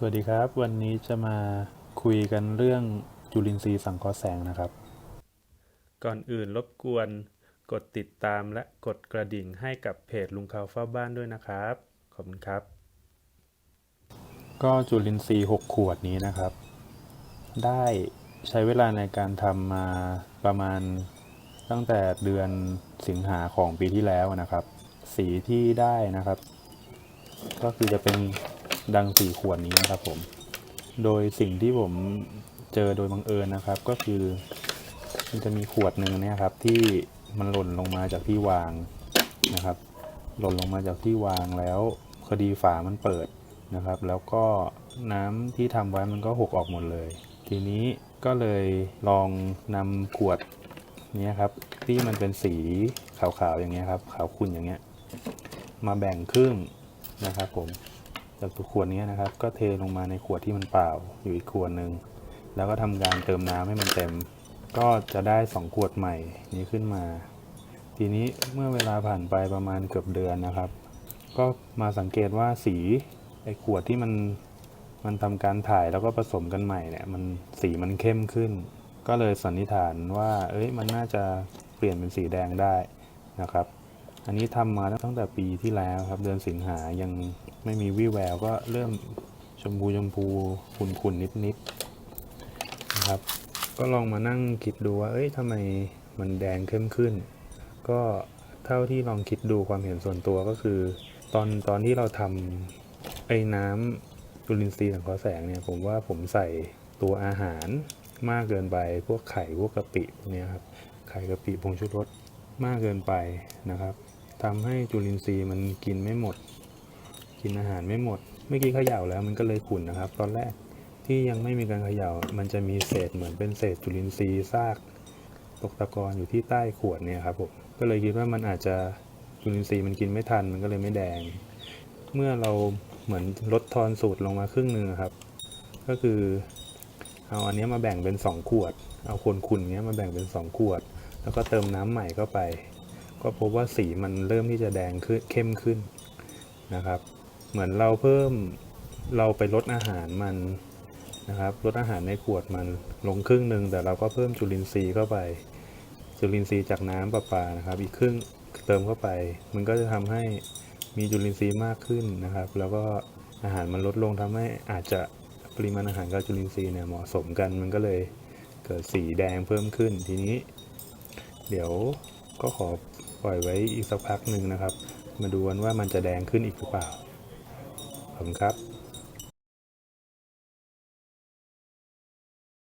สวัสดีครับ วันนี้จะมาคุยกันเรื่องจุลินทรีย์สังเคราะห์แสงนะครับ ก่อนอื่นรบกวนกดติดตามและกดกระดิ่งให้กับเพจลุงเขาเฝ้าบ้านด้วยนะครับ ขอบคุณครับ ก็จุลินทรีย์ 6 ขวดนี้นะครับ ได้ใช้เวลาในการทำมาประมาณตั้งแต่เดือนสิงหาของปีที่แล้วนะครับ สีที่ได้นะครับ ก็คือจะเป็น ดังสี่ขวดนี้นะครับผม โดยสิ่งที่ผมเจอโดยบังเอิญนะครับ ก็คือมันจะมีขวดหนึ่งเนี่ยครับ ที่มันหล่นลงมาจากที่วางนะครับ หล่นลงมาจากที่วางแล้วคดีฝามันเปิดนะครับ แล้วก็น้ำที่ทำไว้มันก็หกออกหมดเลย ทีนี้ก็เลยลองนำขวดนี้ครับที่มันเป็นสีขาวๆอย่างเงี้ยครับขาวขุ่นอย่างเงี้ยมาแบ่งครึ่งนะครับผม จากตัวขวดนี้นะครับ ก็เทลงมาในขวดที่มันเปล่าอยู่อีกขวดหนึ่งแล้วก็ทำการเติมน้ำให้มันเต็ม ก็จะได้สองขวดใหม่นี้ขึ้นมา ทีนี้เมื่อเวลาผ่านไปประมาณเกือบเดือนนะครับ ก็มาสังเกตว่าสีไอ้ขวดที่มันมันทำการถ่ายแล้วก็ผสมกันใหม่เนี่ยมันสีมันเข้มขึ้น ก็เลยสันนิษฐานว่า เอ้ยมันน่าจะเปลี่ยนเป็นสีแดงได้นะครับ อันนี้ทำมาตั้งแต่ปีที่แล้วครับ เดือนสิงหายังไม่มีวี่แววก็เริ่มชมพูชมพูขุ่นขุ่นนิดนิดๆนะครับ ก็ลองมานั่งคิดดูว่า เอ้ยทำไมมันแดงเข้มขึ้น ก็เท่าที่ลองคิดดูความเห็นส่วนตัวก็คือ ตอนตอนที่เราทำไอ้น้ำจุลินทรีย์สังเคราะห์แสงเนี่ย ผมว่าผมใส่ตัวอาหารมากเกินไป พวกไข่พวกกะปิพวกเนี้ยครับ ไข่กะปิผงชูรสมากเกินไปนะครับ ทำให้จุลินทรีย์มันกินไม่หมด กินอาหารไม่หมด เมื่อกี้เขย่าแล้วมันก็เลยขุ่นนะครับ ตอนแรกที่ยังไม่มีการเขย่า มันจะมีเศษเหมือนเป็นเศษจุลินทรีย์ซากตกตะกอนอยู่ที่ใต้ขวดเนี่ยครับผมก็เลยคิดว่ามันอาจจะจุลินทรีย์มันกินไม่ทันมันก็เลยไม่แดง เมื่อเราเหมือนลดทอนสูตรลงมาครึ่งหนึ่งครับ ก็คือเอาอันนี้มาแบ่งเป็น 2 ขวด เอาคนขุ่นเนี้ยมาแบ่งเป็น 2 ขวด แล้วก็เติมน้ำใหม่เข้าไป ก็พบว่าสีมันเริ่มที่จะแดงขึ้นเข้มขึ้นนะครับ เหมือนเราเพิ่มเราไปลดอาหารมันนะครับลดอาหารในขวดมันลงครึ่งหนึ่งแต่เราก็เพิ่มจุลินทรีย์เข้าไป จุลินทรีย์จากน้ำประปานะครับ อีกครึ่งเติมเข้าไป มันก็จะทำให้มีจุลินทรีย์มากขึ้นนะครับ แล้วก็อาหารมันลดลงทำให้อาจจะปริมาณอาหารกับจุลินทรีย์เนี่ยเหมาะสมกันมันก็เลยเกิดสีแดงเพิ่มขึ้นทีนี้ เดี๋ยวก็ขอ ปล่อยไว้อีกสักพักหนึ่งนะครับ มาดูกันว่ามันจะแดงขึ้นอีกหรือเปล่าขอบคุณครับ